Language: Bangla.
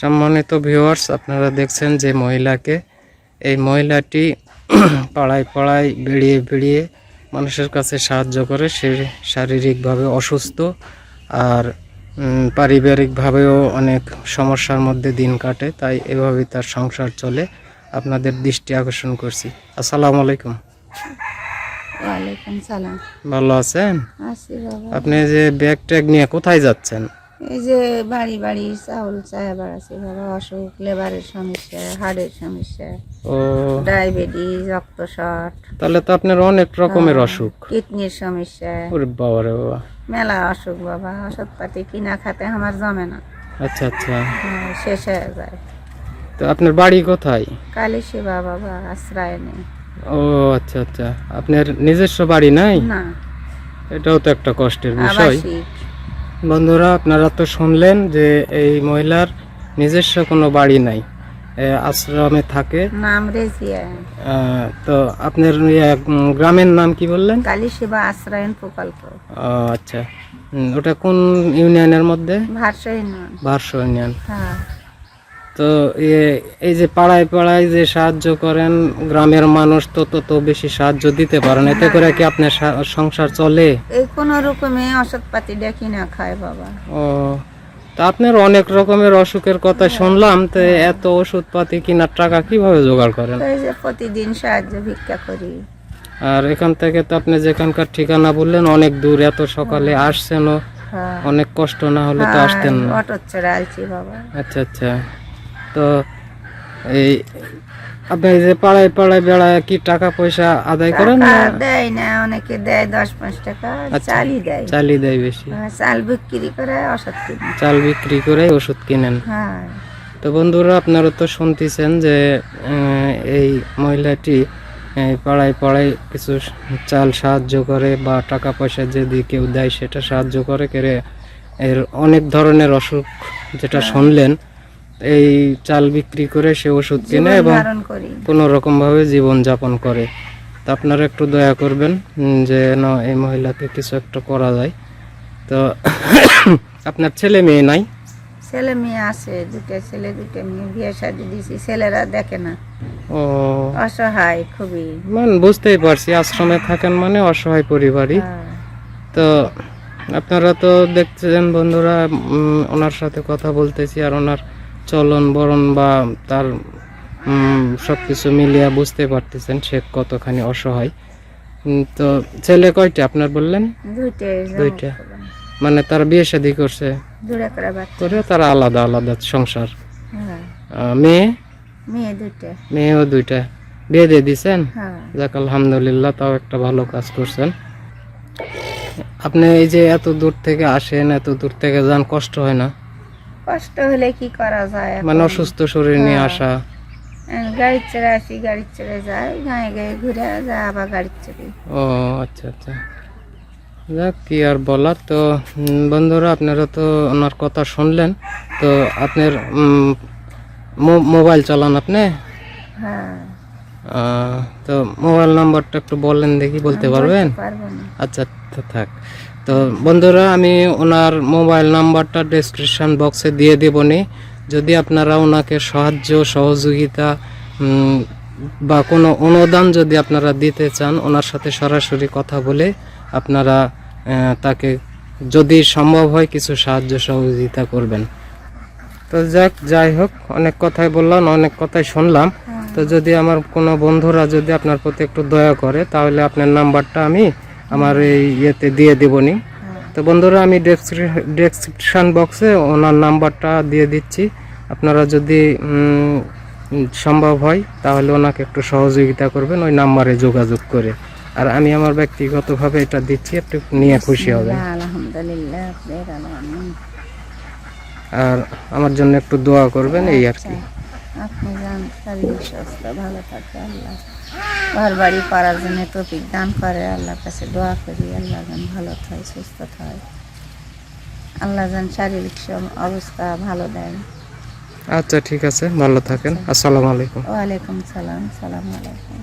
সম্মানিত ভিউয়ার্স আপনারা দেখছেন যে মহিলাকে। এই মহিলাটি পাড়ায় পাড়ায় বেরিয়ে বেরিয়ে মানুষের কাছে সাহায্য করে। সে শারীরিকভাবে অসুস্থ আর পারিবারিকভাবেও অনেক সমস্যার মধ্যে দিন কাটে তাই এভাবেই তার সংসার চলে। আপনাদের দৃষ্টি আকর্ষণ করছি। আসসালামু আলাইকুম। ভালো আছেন? আপনি যে ব্যাগ ট্যাগ নিয়ে কোথায় যাচ্ছেন? এই যে বাড়ি বাড়ি চাউল চায় বাড়াচ্ছি বাবা অসুখ লেবারের সমস্যা হাড়ের সমস্যা ও। ডায়াবেটিস রক্ত শর্ট তাহলে তো আপনার অনেক রকমের অসুখ। কিডনির সমস্যা। ওরে বাবা রে বাবা। মেলা অসুখ বাবা ওষুধপাতি কিনা খাতে আমার জমে না। আচ্ছা আচ্ছা। হ্যাঁ, শেষ হয়ে যায়। তো আপনার বাড়ি কোথায়? কালী সেবা বাবা আশ্রয় নেই ও আচ্ছা আচ্ছা। আপনার নিজস্ব বাড়ি নাই? না। এটাও তো একটা কষ্টের বিষয়। বন্ধুরা আপনারা তো শুনলেন যে এই মহিলার নিজস্ব কোনো বাড়ি নাই আশ্রমে থাকে। নাম রেজিয়া। তো আপনার গ্রামের নাম কি বললেন? কালী সেবা আশ্রয়ন প্রকল্প। ও, আচ্ছা। ওটা কোন ইউনিয়নের মধ্যে? ভারসা ইউনিয়ন। ভারসা ইউনিয়ন। হ্যাঁ। তো এই যে পাড়ায় পাড়ায় যে সাহায্য করেন গ্রামের মানুষ তো তত বেশি সাহায্য দিতে পারেন এতে করে কি আপনার সংসার চলে? এই কোনো রকমে ওষুধপাতি দেখি না খায় বাবা। ও তা আপনার অনেক রকমের অসুখের কথা শুনলাম তো এত ওষুধপাতি কেনার টাকা কীভাবে জোগাড় করেন? এই যে প্রতিদিন সাহায্য ভিক্ষা করি। আর এখান থেকে তো আপনি যেখানকার ঠিকানা বললেন অনেক দূর এত সকালে আসছেনও। হ্যাঁ। অনেক কষ্ট না হলে তো আসতেন না। অটো চড়ে বাবা। আচ্ছা আচ্ছা। তো এই আপনি যে পাড়ায় পাড়ায় বেড়ায় কি টাকা পয়সা আদায় করেন না? দেয় না অনেকে দেয় দশ পাঁচ টাকা আচ্ছা। চালই দেয়। চালই দেয় বেশি। হ্যাঁ, চাল বিক্রি করে ওষুধ কিনি। চাল বিক্রি করে ওষুধ কিনেন। হ্যাঁ। তো বন্ধুরা আপনারা তো শুনতেছেন যে এই মহিলাটি পাড়ায় পাড়ায় কিছু চাল সাহায্য করে বা টাকা পয়সা যদি কেউ দেয় সেটা সাহায্য করে করে এর অনেক ধরনের অসুখ যেটা শুনলেন। এই চাল বিক্রি করে সে ওষুধ কিনে এবং কোনো রকম ভাবে জীবন যাপন করে। তা আপনারা একটু দয়া করবেন যে না এই মহিলাকে কিছু একটা করা যায়। তো আপনার ছেলে মেয়ে নাই? ছেলে মেয়ে আছে দুটো ছেলে দুটো মেয়ে বিয়ে শাদি দিছি ছেলেরা দেখে না। ও। অসহায় খুবই। মানে বুঝতেই পারছি আশ্রমে থাকেন মানে অসহায় পরিবারই। হ্যাঁ। তো আপনারা তো দেখছেন বন্ধুরা ওনার সাথে কথা বলতেছি আর ওনার চলন বরণ বা তার সব কিছু মিলিয়ে বুঝতে পারতেছেন সে কতখানি অসহায়। তো ছেলে কয়টা আপনার বললেন? দুইটা। মানে তার বিয়ে শাদী করছে? করে তারা আলাদা আলাদা সংসার। হ্যাঁ। মেয়ে? মেয়েও দুইটা। বিয়ে দিয়ে দিছেন? হ্যাঁ। যাক আলহামদুলিল্লাহ তাও একটা ভালো কাজ করছেন। আপনি এই যে এত দূর থেকে আসেন এত দূর থেকে যান কষ্ট হয় না? কষ্ট হলে কি করা যায় মানে অসুস্থ শরীর নিয়ে আসা। আহ, গাড়ি চড়ে আসি গাড়ি চড়ে যাই গায়ে গায়ে ঘুরে যায় আবার গাড়ি চড়ে। ও আচ্ছা আচ্ছা। যাক কি আর বলার তো বন্ধুরা আপনারা তো ওনার কথা শুনলেন তো আপনার মোবাইল চালান আপনি? হ্যাঁ। তো মোবাইল নাম্বারটা একটু বললেন দেখি বলতে পারবেন? পারব আচ্ছা থাক। তো বন্ধুরা আমি ওনার মোবাইল নাম্বারটা ডেসক্রিপশন বক্সে দিয়ে দেবনি যদি আপনারা ওনাকে সাহায্য সহযোগিতা বা কোনো অনুদান যদি আপনারা দিতে চান ওনার সাথে সরাসরি কথা বলে আপনারা তাকে যদি সম্ভব হয় কিছু সাহায্য সহযোগিতা করবেন। তো যাক যাই হোক অনেক কথাই বললাম অনেক কথাই শুনলাম। তো যদি আমার কোনো বন্ধুরা যদি আপনার প্রতি একটু দয়া করে তাহলে আপনার নাম্বারটা আমি আমার এই ইয়েতে দিয়ে দেবনি। তো বন্ধুরা আমি ডেসক্রিপশন বক্সে ওনার নাম্বারটা দিয়ে দিচ্ছি। আপনারা যদি সম্ভব হয় তাহলে ওনাকে একটু সহযোগিতা করবেন ওই নাম্বারে যোগাযোগ করে। আর আমি আমার ব্যক্তিগতভাবে এটা দিচ্ছি একটু নিয়ে খুশি আলহামদুলিল্লাহ। আর আমার জন্য একটু দোয়া করবেন এই আর কি। আপনি যান শারীরিক স্বাস্থ্য ভালো থাকে আল্লাহ। ঘর বাড়ি পাড়ার জন্য টপিক দান করে আল্লাহর কাছে দোয়া করি আল্লাহ যেন ভালো থাকে সুস্থ থাকে আল্লাহ যেন শারীরিক সব- অবস্থা ভালো দেন আচ্ছা ঠিক আছে ভালো থাকেন। আসসালামু আলাইকুম। ওয়ালাইকুম সালাম সালাম আলাইকুম।